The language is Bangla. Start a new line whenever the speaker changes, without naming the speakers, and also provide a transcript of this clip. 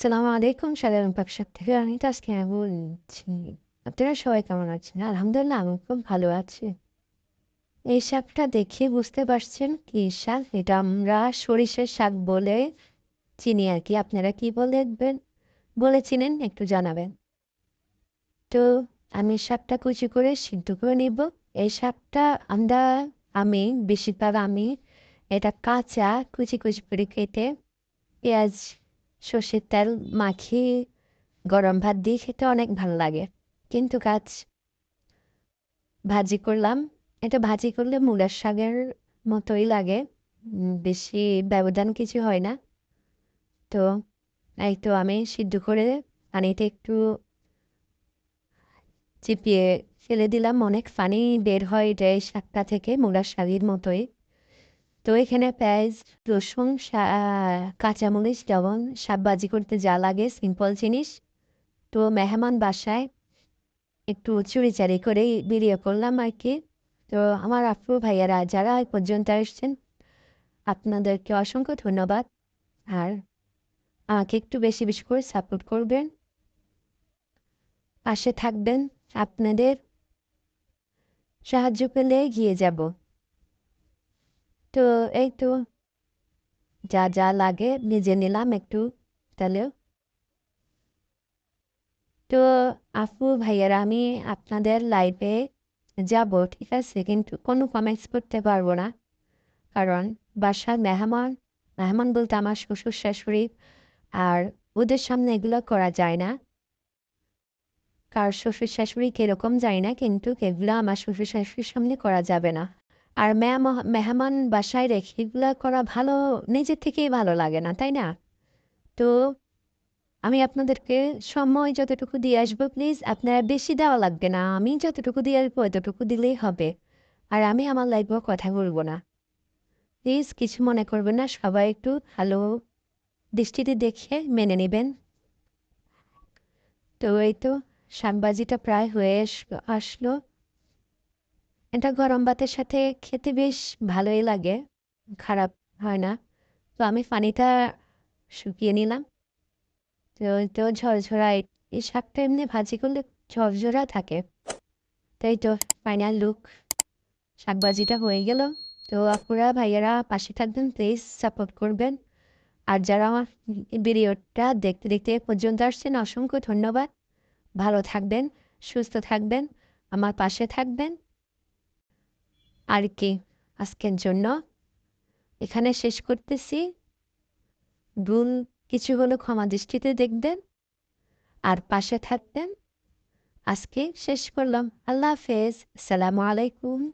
সালামু আলাইকুম সাধারণ পাকশাক থেকে আমি তো আজকে বলছি, আপনারা সবাই কেমন আছেন? আলহামদুলিল্লাহ আমি খুব ভালো আছি। এই শাকটা দেখে বুঝতে পারছেন কি শাক? এটা আমরা সরিষার শাক বলে চিনি আর কি। আপনারা কি বলবেন বলে চিনেন, একটু জানাবেন। তো আমি শাকটা কুচি করে সিদ্ধ করে নিব। এই শাকটা আমরা, আমি, বেশিরভাগ আমি, এটা কাঁচা কুচি কুচি করে কেটে পেঁয়াজ সর্ষের তেল মাখিয়ে গরম ভাত দিয়ে খেতে অনেক ভালো লাগে। কিন্তু কাজ ভাজি করলাম। এটা ভাজি করলে মূলার শাকের মতোই লাগে। বেশি ব্যবধান কিছু হয় না। তো এই তো আমি সিদ্ধ করে পানিতে একটু চিপিয়ে ফেলে দিলাম। অনেক পানি বের হয় এটা এই শাকটা থেকে মূলার শাকের মতোই। তো এখানে পেঁয়াজ, রসুন কাঁচামরিচ শাক ভাজি করতে যা লাগে সিম্পল জিনিস। তো মেহমান বাসায় একটু চুরিচারি করে বেরিয়ে পড়লাম আর কি। তো আমার আপু, ভাইয়ারা, যারা এই পর্যন্ত এসছেন আপনাদেরকে অসংখ্য ধন্যবাদ। আর আমাকে একটু বেশি বেশি করে সাপোর্ট করবেন। পাশে থাকবেন আপনাদের। সাহায্য পেলে এগিয়ে যাব। তো এই তো। যা যা লাগে, নিজে নিলাম একটু, তাহলে। তো, আপু, ভাইয়ারা, আমি আপনাদের লাইফে যাব, ঠিক আছে? কিন্তু কোনো কমেন্টস করতে পারব না। কারণ বাসার মেহমান মেহমান বলতে আমার শ্বশুর, শাশুড়ি আর ওদের সামনে এগুলো করা যায় না। কার শ্বশুর, শাশুড়ি কীরকম যায় না, কিন্তু এগুলো আমার শ্বশুর, শাশুড়ির সামনে করা যাবে না। আর মেহমান বাসায় রেখে এগুলো করা ভালো, নিজের থেকেই ভালো লাগে না, তাই না? তো আমি আপনাদেরকে সময় যতটুকু দিয়ে আসব প্লিজ আপনারা বেশি দেওয়া লাগবে না। আমি যতটুকু দিয়ে আসব, এতটুকু দিলেই হবে। আর আমি আমার লাইফেও কথা বলব না। প্লিজ কিছু মনে করবেন না, সবাই একটু ভালো দৃষ্টিতে দেখে মেনে নেবেন। তো এই তো, শাকবাজিটা প্রায় হয়ে আসলো। এটা গরম ভাতের সাথে খেতে বেশ ভালোই লাগে, খারাপ হয় না। তো আমি পানিটা শুকিয়ে নিলাম। তো তো ঝরঝরা, এই শাকটা এমনি ভাজি করলে ঝরঝরা থাকে। তাই তো ফাইনাল লুক শাকবাজিটা হয়ে গেল। তো আপুরা, ভাইয়ারা, পাশে থাকবেন প্লিজ সাপোর্ট করবেন। আর যারা আমার ভিডিওটা দেখতে দেখতে পর্যন্ত আসছেন, অসংখ্য ধন্যবাদ। ভালো থাকবেন, সুস্থ থাকবেন, আমার পাশে থাকবেন। আর কি? আজকের জন্য এখানে শেষ করতেছি। ভুল কিছু হলো ক্ষমা দৃষ্টিতে দেখবেন আর পাশে থাকতেন আজকে শেষ করলাম। আল্লাহ হাফেজ। সালামু আলাইকুম।